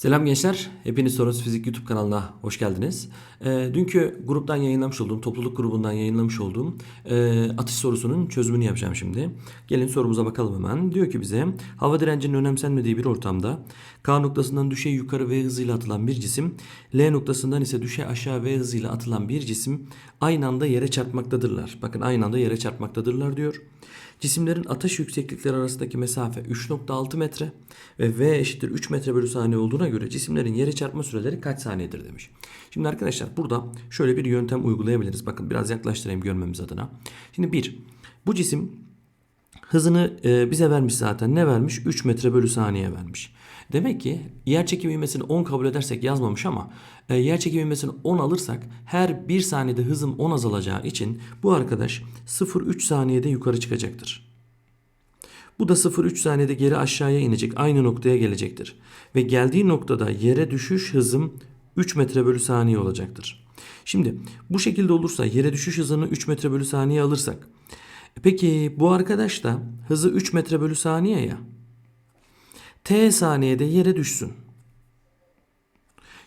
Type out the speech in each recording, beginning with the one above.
Selam gençler. Hepiniz Sorunsuz Fizik YouTube kanalına hoş geldiniz. Ee, dünkü gruptan yayınlamış olduğum, topluluk grubundan yayınlamış olduğum e, atış sorusunun çözümünü yapacağım şimdi. Gelin sorumuza bakalım hemen. Diyor ki bize hava direncinin önemsenmediği bir ortamda K noktasından düşey yukarı V hızıyla atılan bir cisim, L noktasından ise düşey aşağı V hızıyla atılan bir cisim aynı anda yere çarpmaktadırlar. Bakın aynı anda yere çarpmaktadırlar diyor. Cisimlerin atış yükseklikleri arasındaki mesafe 3.6 metre ve V eşittir 3 metre bölü saniye olduğuna göre cisimlerin yere çarpma süreleri kaç saniyedir demiş. Şimdi arkadaşlar burada şöyle bir yöntem uygulayabiliriz. Bakın biraz yaklaştırayım görmemiz adına. Şimdi bir, bu cisim hızını e, bize vermiş zaten. Ne vermiş? 3 metre bölü saniye vermiş. Demek ki yer çekimi ivmesini 10 kabul edersek yazmamış ama e, yer çekimi ivmesini 10 alırsak her 1 saniyede hızım 10 azalacağı için bu arkadaş 0,3 saniyede yukarı çıkacaktır. Bu da 0,3 saniyede geri aşağıya inecek. Aynı noktaya gelecektir. Ve geldiği noktada yere düşüş hızım 3 metre bölü saniye olacaktır. Şimdi bu şekilde olursa yere düşüş hızını 3 metre bölü saniye alırsak. Peki bu arkadaş da hızı 3 metre bölü saniye ya. T saniyede yere düşsün.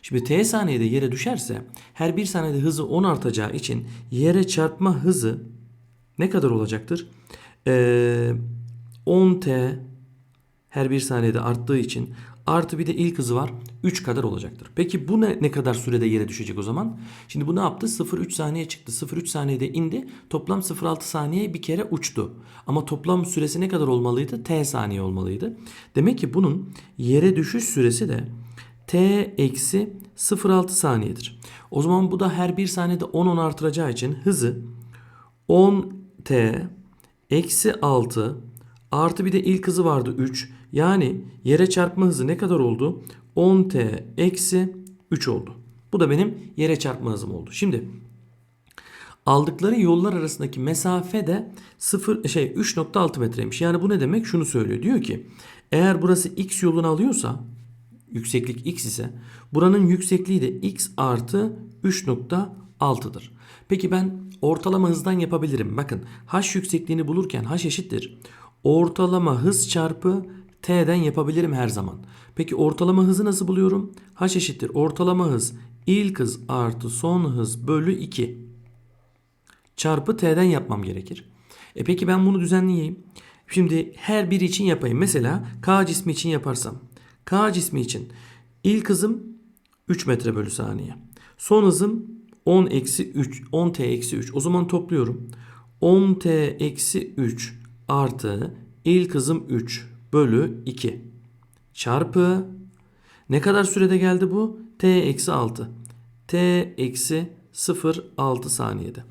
Şimdi T saniyede yere düşerse her bir saniyede hızı 10 artacağı için yere çarpma hızı ne kadar olacaktır? Ee, 10T her bir saniyede arttığı için artı bir de ilk hızı var 3 kadar olacaktır. Peki bu ne, ne kadar sürede yere düşecek o zaman? Şimdi bu ne yaptı? 0,3 saniye çıktı. 0,3 saniyede indi. Toplam 0,6 saniye bir kere uçtu. Ama toplam süresi ne kadar olmalıydı? T saniye olmalıydı. Demek ki bunun yere düşüş süresi de T eksi 0,6 saniyedir. O zaman bu da her bir saniyede 10-10 artıracağı için hızı 10T eksi 6 artı bir de ilk hızı vardı 3. Yani yere çarpma hızı ne kadar oldu? 10T eksi 3 oldu. Bu da benim yere çarpma hızım oldu. Şimdi aldıkları yollar arasındaki mesafe de 0 şey 3.6 metreymiş. Yani bu ne demek? Şunu söylüyor. Diyor ki eğer burası x yolunu alıyorsa yükseklik x ise buranın yüksekliği de x artı 3.6'dır. Peki ben ortalama hızdan yapabilirim. Bakın h yüksekliğini bulurken h eşittir. Ortalama hız çarpı t'den yapabilirim her zaman. Peki ortalama hızı nasıl buluyorum? h eşittir. Ortalama hız ilk hız artı son hız bölü 2 çarpı t'den yapmam gerekir. E peki ben bunu düzenleyeyim. Şimdi her biri için yapayım. Mesela K cismi için yaparsam. K cismi için ilk hızım 3 metre bölü saniye. Son hızım 10 eksi 3. 10 t eksi 3. O zaman topluyorum. 10 t eksi 3 artı ilk hızım 3 bölü 2 çarpı ne kadar sürede geldi bu? t eksi 6. t eksi 0,6 saniyede.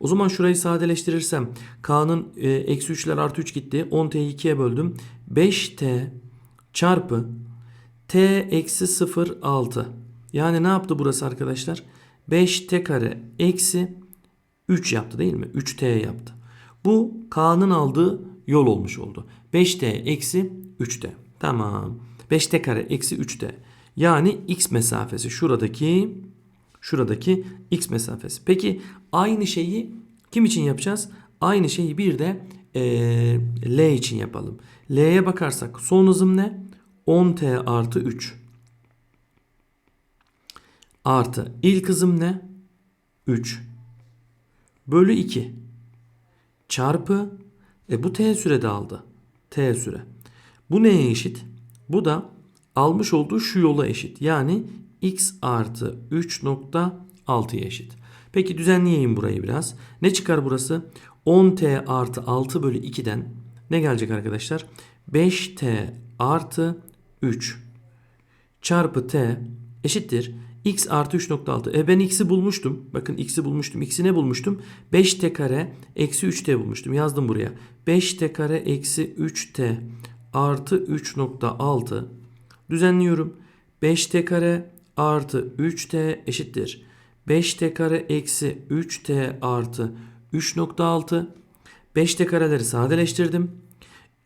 O zaman şurayı sadeleştirirsem k'nın e, eksi 3'ler artı 3 gitti. 10t'yi 2'ye böldüm. 5t çarpı t eksi 0,6. Yani ne yaptı burası arkadaşlar? 5t kare eksi 3 yaptı değil mi? 3t yaptı. Bu k'nın aldığı yol olmuş oldu. 5t eksi 3t. Tamam. 5t kare eksi 3t. Yani x mesafesi şuradaki şuradaki x mesafesi. Peki aynı şeyi kim için yapacağız? Aynı şeyi bir de e, L için yapalım. L'ye bakarsak son hızım ne? 10t artı 3 artı ilk hızım ne? 3 bölü 2 çarpı e bu t sürede aldı. T süre. Bu neye eşit? Bu da almış olduğu şu yola eşit. Yani x artı 3.6'ya eşit. Peki düzenleyeyim burayı biraz. Ne çıkar burası? 10t artı 6 bölü 2'den ne gelecek arkadaşlar? 5t artı 3 çarpı t eşittir. X artı 3.6. E ben x'i bulmuştum. Bakın x'i bulmuştum. x'i ne bulmuştum? 5t kare eksi 3t bulmuştum. Yazdım buraya. 5t kare eksi 3t artı 3.6 düzenliyorum. 5t kare artı 3t eşittir. 5t kare eksi 3t artı 3.6 5t kareleri sadeleştirdim.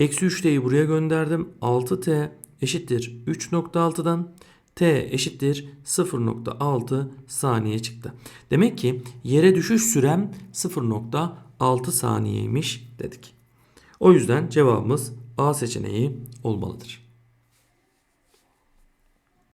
Eksi 3t'yi buraya gönderdim. 6t eşittir 3.6'dan t eşittir 0.6 saniye çıktı. Demek ki yere düşüş sürem 0.6 saniyeymiş dedik. O yüzden cevabımız A seçeneği olmalıdır.